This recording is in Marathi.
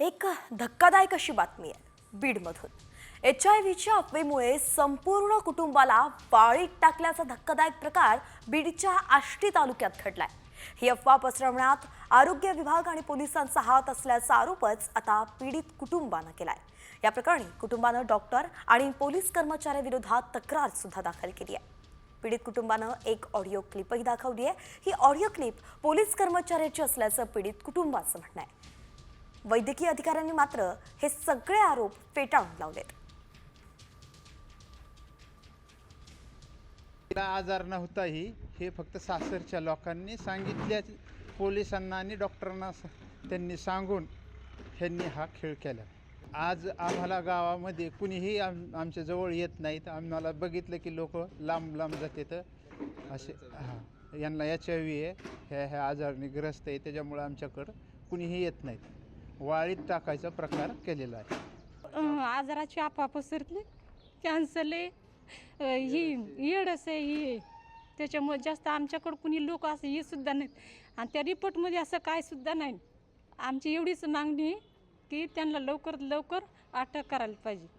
एक धक्कादायक अशी बातमी आहे बीडमधून. एच आय व्हीच्या अफवेमुळे संपूर्ण कुटुंबाला वाळीत टाकल्याचा धक्कादायक प्रकार बीडच्या आष्टी तालुक्यात घडलाय. ही अफवा पसरवण्यात आरोग्य विभाग आणि पोलिसांचा हात असल्याचा आरोपच आता पीडित कुटुंबानं केलाय. या प्रकरणी कुटुंबानं डॉक्टर आणि पोलीस कर्मचाऱ्याविरोधात तक्रार सुद्धा दाखल केली आहे. पीडित कुटुंबानं एक ऑडिओ क्लिपही दाखवली आहे. ही ऑडिओ क्लिप पोलीस कर्मचाऱ्याची असल्याचं पीडित कुटुंबाचं म्हणणं आहे. वैद्यकीय अधिकाऱ्यांनी मात्र हे सगळे आरोप फेटाळून लावलेत. आजार नव्हताही हे फक्त सासरच्या लोकांनी सांगितल्या पोलिसांना आणि डॉक्टरांना त्यांनी सांगून ह्यांनी हा खेळ केला. आज आम्हाला गावामध्ये कुणीही आम आमच्या जवळ येत नाहीत. आम्हाला बघितलं की लोक लांब लांब जातात. असे हां यांना एच आय व्ही आहे. ह्या ह्या आजाराने ग्रस्त आहे. त्याच्यामुळं आमच्याकडं कुणीही येत नाहीत. वाळीत टाकायचा प्रकार केलेला आहे. अं, आजाराची आपा पसरली कॅन्सल आहे. अं, ही येडस आहे ही त्याच्यामुळे जास्त आमच्याकडं कुणी लोक असं हे सुद्धा नाहीत. आणि त्या रिपोर्टमध्ये असं काय सुद्धा नाही. आमची एवढीच मागणी आहे की त्यांना लवकर लवकर अटक करायला पाहिजे.